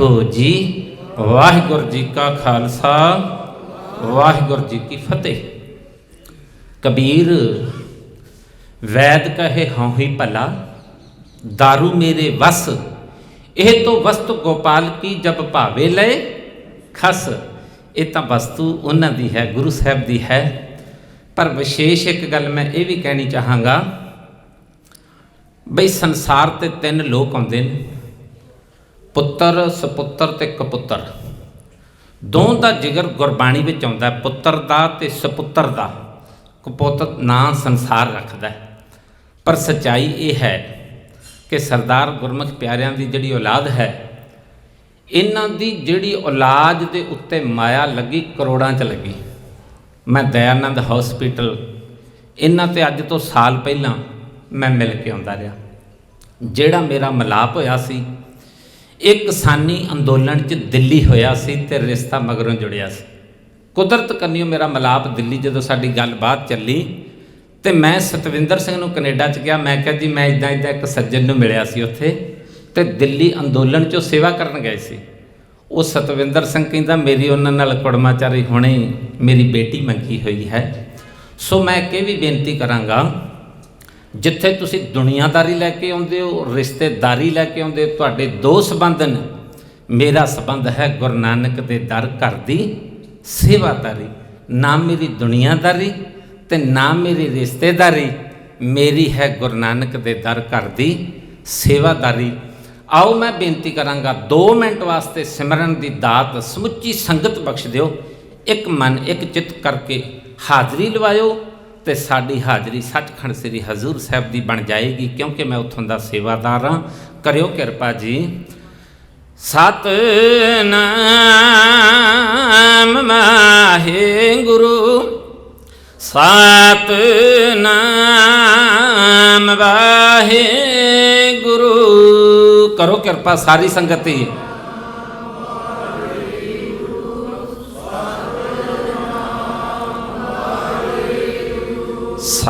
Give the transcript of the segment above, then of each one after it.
ਆਖੋ ਜੀ, ਵਾਹਿਗੁਰੂ ਜੀ ਕਾ ਖਾਲਸਾ, ਵਾਹਿਗੁਰੂ ਜੀ ਕੀ ਫਤਿਹ। ਕਬੀਰ, ਵੈਦ ਕਹੇ ਹਉ ਹੀ ਭਲਾ दारू ਮੇਰੇ ਵਸ, ਇਹ ਤੋਂ ਵਸਤੂ ਗੋਪਾਲ ਕੀ ਜਬ ਭਾਵੇ ਲਏ ਖਸ, ਇਹ ਤਾਂ ਵਸਤੂ ਉਹਨਾਂ ਦੀ ਹੈ, ਗੁਰੂ ਸਾਹਿਬ ਦੀ ਹੈ। ਪਰ ਵਿਸ਼ੇਸ਼ ਇੱਕ ਗੱਲ ਮੈਂ ਇਹ ਵੀ ਕਹਿਣੀ ਚਾਹਾਂਗਾ, ਬਈ ਸੰਸਾਰ ਤੇ ਤਿੰਨ ਲੋਕ ਆਉਂਦੇ ਨੇ। ਪੁੱਤਰ, ਸੁਪੁੱਤਰ ਤੇ ਕਪੁੱਤਰ। ਦੋਹਾਂ ਦਾ ਜਿਗਰ ਗੁਰਬਾਣੀ ਵਿੱਚ ਆਉਂਦਾ ਪੁੱਤਰ ਦਾ ਤੇ ਸੁਪੁੱਤਰ ਦਾ। ਕਪੁੱਤ ਨਾਂ ਸੰਸਾਰ ਰੱਖਦਾ ਪਰ ਸਚਾਈ ਇਹ ਹੈ ਕਿ ਸਰਦਾਰ ਗੁਰਮੁਖ ਪਿਆਰਿਆਂ ਦੀ ਜਿਹੜੀ ਔਲਾਦ ਹੈ, ਇਹਨਾਂ ਦੀ ਜਿਹੜੀ ਔਲਾਦ ਦੇ ਉੱਤੇ ਮਾਇਆ ਲੱਗੀ, ਕਰੋੜਾਂ ਚ ਲੱਗੀ। ਮੈਂ ਦਇਆਨੰਦ ਹਸਪੀਟਲ ਇਹਨਾਂ ਤੇ ਅੱਜ ਤੋਂ ਸਾਲ ਪਹਿਲਾਂ ਮੈਂ ਮਿਲ ਕੇ ਆਉਂਦਾ ਰਿਹਾ। ਜਿਹੜਾ ਮੇਰਾ ਮਲਾਪ ਹੋਇਆ ਸੀ ਇਹ ਕਿਸਾਨੀ ਅੰਦੋਲਨ 'ਚ ਦਿੱਲੀ ਹੋਇਆ ਸੀ ਤੇ ਰਿਸ਼ਤਾ ਮਗਰੋਂ ਜੁੜਿਆ ਸੀ। ਕੁਦਰਤ ਕੰਨਿਓ ਮੇਰਾ ਮਲਾਪ ਦਿੱਲੀ ਜਦੋਂ ਸਾਡੀ ਗੱਲਬਾਤ ਚੱਲੀ ਤੇ ਮੈਂ ਸਤਵਿੰਦਰ ਸਿੰਘ ਨੂੰ ਕੈਨੇਡਾ 'ਚ ਗਿਆ। ਮੈਂ ਕਿਹਾ ਜੀ, ਮੈਂ ਇਦਾਂ ਇਦਾਂ ਇੱਕ ਸੱਜਣ ਨੂੰ ਮਿਲਿਆ ਸੀ ਉੱਥੇ ਤੇ ਦਿੱਲੀ ਅੰਦੋਲਨ 'ਚੋਂ ਸੇਵਾ ਕਰਨ ਗਏ ਸੀ। ਉਹ ਸਤਵਿੰਦਰ ਸਿੰਘ ਕਹਿੰਦਾ, ਮੇਰੀ ਉਹਨਾਂ ਨਾਲ ਕੁੜਮਾਚਾਰੀ ਹੁਣੇ ਮੇਰੀ ਬੇਟੀ ਮੰਗੀ ਹੋਈ ਹੈ। ਸੋ ਮੈਂ ਕਿ ਵੀ ਬੇਨਤੀ ਕਰਾਂਗਾ ਜਿੱਥੇ ਤੁਸੀਂ ਦੁਨੀਆਦਾਰੀ ਲੈ ਕੇ ਆਉਂਦੇ ਹੋ ਰਿਸ਼ਤੇਦਾਰੀ ਲੈ ਕੇ ਆਉਂਦੇ ਹੋ, ਤੁਹਾਡੇ ਦੋ ਸਬੰਧ ਨੇ। ਮੇਰਾ ਸਬੰਧ ਹੈ ਗੁਰੂ ਨਾਨਕ ਦੇ ਦਰ ਘਰ ਦੀ ਸੇਵਾਦਾਰੀ ਨਾ ਮੇਰੀ ਦੁਨੀਆਦਾਰੀ ਤੇ ਨਾ ਮੇਰੀ ਰਿਸ਼ਤੇਦਾਰੀ। ਮੇਰੀ ਹੈ ਗੁਰੂ ਨਾਨਕ ਦੇ ਦਰ ਘਰ ਦੀ ਸੇਵਾਦਾਰੀ। ਆਓ ਮੈਂ ਬੇਨਤੀ ਕਰਾਂਗਾ 2 ਮਿੰਟ ਵਾਸਤੇ ਸਿਮਰਨ ਦੀ ਦਾਤ ਸਮੁੱਚੀ ਸੰਗਤ ਬਖਸ਼ ਦਿਓ। ਇੱਕ ਮਨ ਇੱਕ ਚਿੱਤ ਕਰਕੇ ਹਾਜ਼ਰੀ ਲਵਾਇਓ। ਤੇ ਸਾਡੀ ਹਾਜ਼ਰੀ ਸੱਚਖੰਡ ਸ੍ਰੀ ਹਜ਼ੂਰ ਸਾਹਿਬ ਦੀ ਬਣ ਜਾਏਗੀ, ਕਿਉਂਕਿ ਮੈਂ ਉੱਥੋਂ ਦਾ ਸੇਵਾਦਾਰ ਹਾਂ। ਕਰਿਓ ਕਿਰਪਾ ਜੀ। ਸਤਨਾਮ ਮਾਹੇ ਗੁਰੂ ਸਤਨਾਮ ਵਾਹੇ ਗੁਰੂ ਕਰੋ ਕਿਰਪਾ ਸਾਰੀ ਸੰਗਤ ਹੀ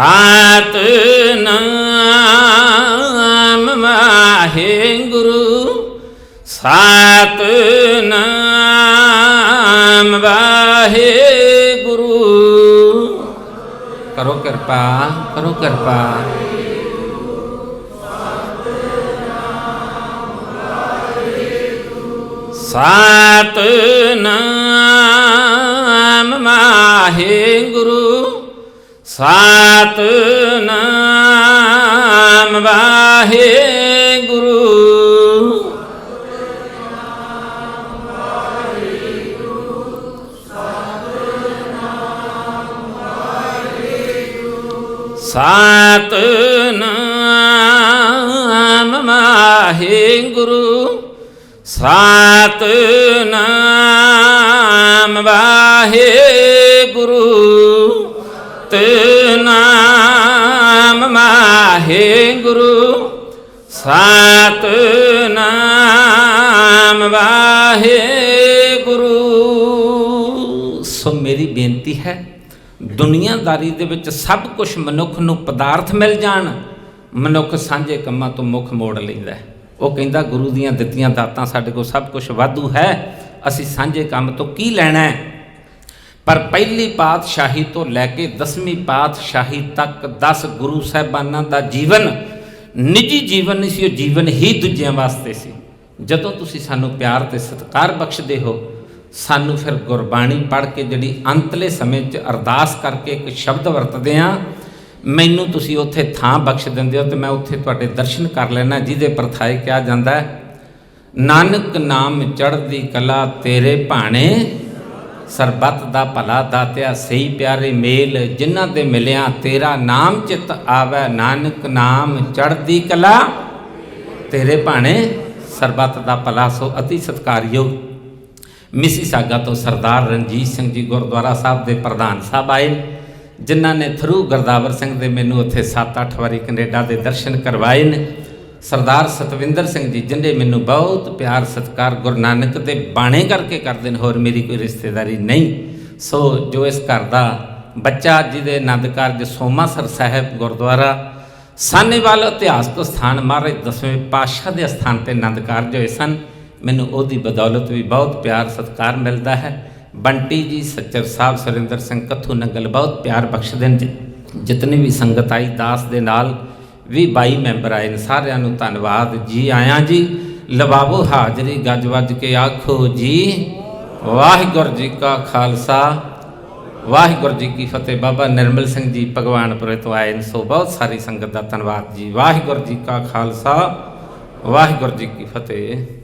ਸਤਨਾਮ ਮਾਹੇ ਗੁਰੂ ਸਤਨਾਮ ਵਾਹੇ ਗੁਰੂ। ਕਰੋ ਕਿਰਪਾ ਕਰੋ ਕਿਰਪਾ। ਸਤਨਾਮ ਮਾਹੇ ਗੁਰੂ ਸਤਨਾਮ ਵਾਹੇ ਗੁਰੂ ਸਤਨਾਮ ਮਾਹੇ ਗੁਰੂ ਸਤਨਾਮ ਵਾਹੇ ਗੁਰੂ ਤੇ ਸਤਨਾਮ ਵਾਹੇ ਗੁਰੂ ਸੋ ਮੇਰੀ ਬੇਨਤੀ ਹੈ, ਦੁਨੀਆਦਾਰੀ ਦੇ ਵਿੱਚ ਸਭ ਕੁਝ ਮਨੁੱਖ ਨੂੰ ਪਦਾਰਥ ਮਿਲ ਜਾਣ, ਮਨੁੱਖ ਸਾਂਝੇ ਕੰਮਾਂ ਤੋਂ ਮੁੱਖ ਮੋੜ ਲੈਂਦਾ ਹੈ। ਉਹ ਕਹਿੰਦਾ, ਗੁਰੂ ਦੀਆਂ ਦਿੱਤੀਆਂ ਦਾਤਾਂ ਸਾਡੇ ਕੋਲ ਸਭ ਕੁਝ ਵਾਧੂ ਹੈ, ਅਸੀਂ ਸਾਂਝੇ ਕੰਮ ਤੋਂ ਕੀ ਲੈਣਾ ਹੈ? ਪਰ ਪਹਿਲੀ ਪਾਤਸ਼ਾਹੀ ਤੋਂ ਲੈ ਕੇ 10ਵੀਂ ਪਾਤਸ਼ਾਹੀ ਤੱਕ 10 ਗੁਰੂ ਸਾਹਿਬਾਨਾਂ ਦਾ ਜੀਵਨ ਨਿੱਜੀ ਜੀਵਨ ਨਹੀਂ ਸੀ, ਉਹ ਜੀਵਨ ਹੀ ਦੂਜਿਆਂ ਵਾਸਤੇ ਸੀ। ਜਦੋਂ ਤੁਸੀਂ ਸਾਨੂੰ ਪਿਆਰ ਤੇ ਸਤਿਕਾਰ ਬਖਸ਼ਦੇ ਹੋ, ਸਾਨੂੰ ਫਿਰ ਗੁਰਬਾਣੀ ਪੜ੍ਹ ਕੇ ਜਿਹੜੀ ਅੰਤਲੇ ਸਮੇਂ 'ਚ ਅਰਦਾਸ ਕਰਕੇ ਇੱਕ ਸ਼ਬਦ ਵਰਤਦੇ ਆ ਮੈਨੂੰ ਤੁਸੀਂ ਉੱਥੇ ਥਾਂ ਬਖਸ਼ ਦਿੰਦੇ ਹੋ ਤੇ ਮੈਂ ਉੱਥੇ ਤੁਹਾਡੇ ਦਰਸ਼ਨ ਕਰ ਲੈਣਾ ਜਿਹਦੇ ਪਰਥਾਏ ਕਿਹਾ ਜਾਂਦਾ ਹੈ, ਨਾਨਕ ਨਾਮ ਚੜ੍ਹਦੀ ਕਲਾ ਤੇਰੇ ਭਾਣੇ ਸਰਬੱਤ ਦਾ ਭਲਾ ਦਾਤਿਆ, ਸਹੀ ਪਿਆਰੇ ਮੇਲ, ਜਿਨ੍ਹਾਂ ਦੇ ਮਿਲਿਆ ਤੇਰਾ ਨਾਮ ਚਿਤ ਆਵੈ। ਨਾਨਕ ਨਾਮ ਚੜ੍ਹਦੀ ਕਲਾ। ਤੇਰੇ ਭਾਣੇ ਸਰਬੱਤ ਦਾ ਭਲਾ, ਸੋ ਅਤੀ ਸਤਕਾਰਯੋਗ ਮਿਸੀ ਸਾਗਾ ਤੋਂ ਸਰਦਾਰ ਰਣਜੀਤ ਸਿੰਘ ਜੀ ਗੁਰਦੁਆਰਾ ਸਾਹਿਬ ਦੇ ਪ੍ਰਧਾਨ ਸਾਹਿਬ ਆਏ। ਜਿਨ੍ਹਾਂ ਨੇ ਥਰੂ ਗੁਰਦਾਵਰ ਸਿੰਘ ਦੇ ਮੈਨੂੰ ਉੱਥੇ 7-8 ਵਾਰੀ ਕੈਨੇਡਾ ਦੇ ਦਰਸ਼ਨ ਕਰਵਾਏ ਨੇ। ਸਰਦਾਰ ਸਤਵਿੰਦਰ ਸਿੰਘ ਜੀ ਜਿਨ੍ਹਾਂ ਮੈਨੂੰ ਬਹੁਤ ਪਿਆਰ, ਸਤਿਕਾਰ, ਗੁਰੂ ਨਾਨਕ ਦੇ ਬਾਣੇ ਕਰਕੇ ਕਰਦੇ ਨੇ, ਹੋਰ ਮੇਰੀ ਕੋਈ ਰਿਸ਼ਤੇਦਾਰੀ ਨਹੀਂ। ਸੋ ਜੋ ਇਸ ਘਰ ਦਾ ਬੱਚਾ, ਜਿਹਦੇ ਆਨੰਦ ਕਾਰਜ ਸੋਮਾਸਰ ਸਾਹਿਬ ਗੁਰਦੁਆਰਾ, ਸਾਨੇਵਾਲ ਇਤਿਹਾਸਕ ਸਥਾਨ ਮਹਾਰਾਜ ਦਸਵੇਂ ਪਾਤਸ਼ਾਹ ਦੇ ਸਥਾਨ ਤੇ ਆਨੰਦ ਕਾਰਜ ਹੋਏ ਸਨ, ਮੈਨੂੰ ਉਹਦੀ ਬਦੌਲਤ ਵੀ ਬਹੁਤ ਪਿਆਰ, ਸਤਿਕਾਰ ਮਿਲਦਾ ਹੈ। ਬੰਟੀ ਜੀ ਸੱਚਰ ਸਾਹਿਬ, ਸੁਰਿੰਦਰ ਸਿੰਘ, ਕੱਥੂ ਨੰਗਲ ਬਹੁਤ ਪਿਆਰ ਬਖਸ਼ਦੇ ਨੇ। ਜਿ- ਜਿਤਨੀ ਵੀ ਸੰਗਤ ਆਈ, ਦਾਸ ਦੇ ਨਾਲ ਵੀ 22 ਮੈਂਬਰ ਆਏ ਨੇ, ਸਾਰਿਆਂ ਨੂੰ ਧੰਨਵਾਦ। ਜੀ ਆਇਆਂ ਜੀ, ਲਵਾਵੋ ਹਾਜ਼ਰੀ, ਗੱਜ ਵੱਜ ਕੇ ਆਖੋ ਜੀ, ਵਾਹਿਗੁਰੂ ਜੀ ਕਾ ਖਾਲਸਾ, ਵਾਹਿਗੁਰੂ ਜੀ ਕੀ ਫਤਿਹ। ਬਾਬਾ ਨਿਰਮਲ ਸਿੰਘ ਜੀ ਭਗਵਾਨਪੁਰੇ ਤੋਂ ਆਏ ਨੇ, ਸੋ ਬਹੁਤ ਸਾਰੀ ਸੰਗਤ ਦਾ ਧੰਨਵਾਦ ਜੀ। ਵਾਹਿਗੁਰੂ ਜੀ ਕਾ ਖਾਲਸਾ, ਵਾਹਿਗੁਰੂ ਜੀ ਕੀ ਫਤਿਹ।